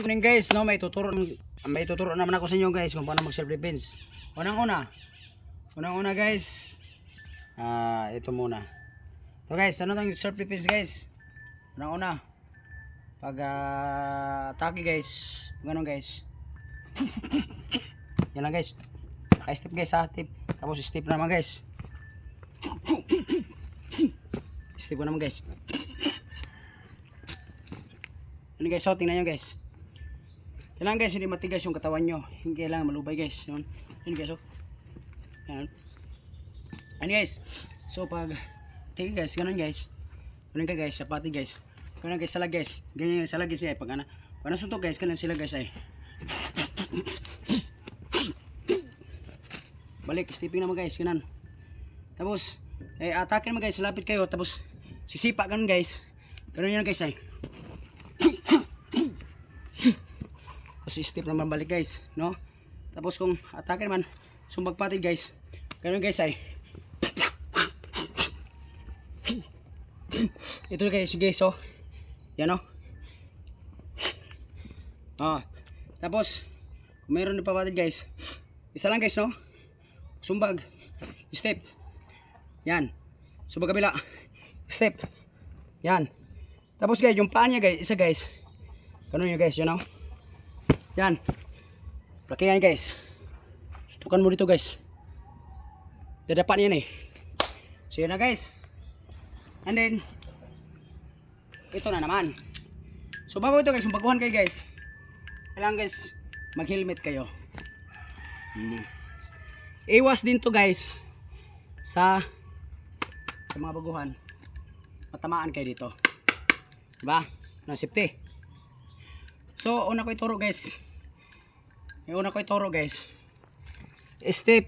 Morning guys, no, may tuturo may tuturo naman ako sa inyo guys kung paano mag self defense. Unang-una. Unang-una guys. Ah, ito muna. So guys, ano tang self defense guys? Unang-una. Pag ah, atake guys, ganun guys. Yan lang guys. Naka-step guys ha, tip. Tapos step naman guys. Step ko naman guys. Ano guys, so tingnan nyo guys. Kailangan guys, hindi matigas yung katawan nyo. Hindi kailangan malubay guys. Yun. Yun guys, oh. Yan. Ano guys. So pag, tingin guys, ganun guys. Ganun ka guys, sapati guys. Ganun guys, salag guys. Ganyan yung salag guys eh. Pag ano, pag nasuntok guys, ganun sila guys ay. Balik, stepping naman guys, ganun. Tapos, eh, atake naman guys, lapit kayo. Tapos, sisipa ganun guys. Ganun yan guys ay. Tapos step naman balik guys, no? Tapos kung atake naman, sumbag patid guys. Ganun guys ay. Ito guys, guys oh. Yan oh. Oh. Tapos, kung meron na papatid guys, isa lang guys, no? Sumbag. Step. Yan. Sumbag kabila. Step. Yan. Tapos guys, yung paa niya guys, isa guys. Ganun yun guys, you know? Yan. Laki yan guys. Tutukan mo dito guys. Dadapan yan eh. So yun na guys. And then, ito na naman. So bago ito guys, baguhan kayo guys. Kailangan guys, mag-helmet kayo. Hmm. Iwas din to guys sa sa mga baguhan. Matamaan kayo dito. Diba? Na safety. So, una ko ituro guys. Yung una ko ituro guys. Step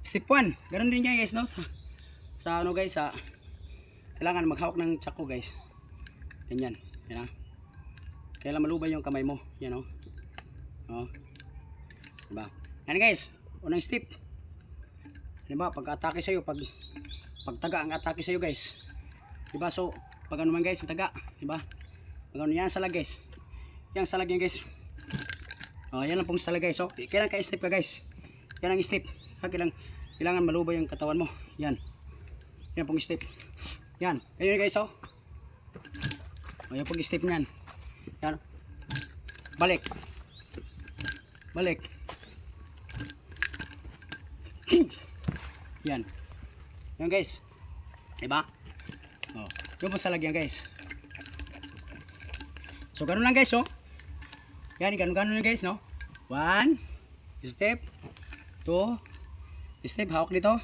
Step 1. Ganun din yan guys, no? Sa, sa ano guys, sa kailangan maghawak ng tsako guys. Ganyan. Yan ah. Kailangan malubay yung kamay mo. Yan oh. Oh. Diba? Yan guys. Unang step. Diba? Pag atake sa'yo, pag pag taga ang atake sa'yo guys. Diba? So, pag ano man guys, ang taga. Diba? Pag ano yan salag guys. Yan salag yan guys. Oh, yan lang pong salag guys. So, kailangan ka-step ka guys. Yan ang step. Ha, kailangan, kailangan malubay yung katawan mo. Yan. Yan pong step. Yan. Ayun guys, oh. Oh, yan pong step niyan. Yan. Balik. Balik. yan. Yan guys. Diba? Oh, yung pong salag yan guys. So, ganun lang guys, oh. Yan, ganun lang guys, no? One, step, two, step, hawak dito.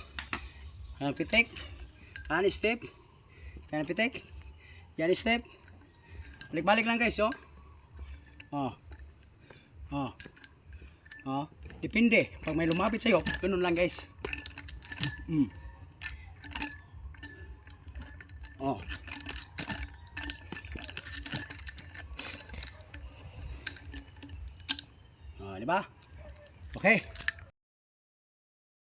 Yan, pitik. Yan, step. Yan, pitik. Yan, step. Balik-balik lang guys, oh. Oh. Oh. Oh. Depende. Pag may lumapit sa'yo, ganun lang guys. Mm. Oh, di ba? Okay.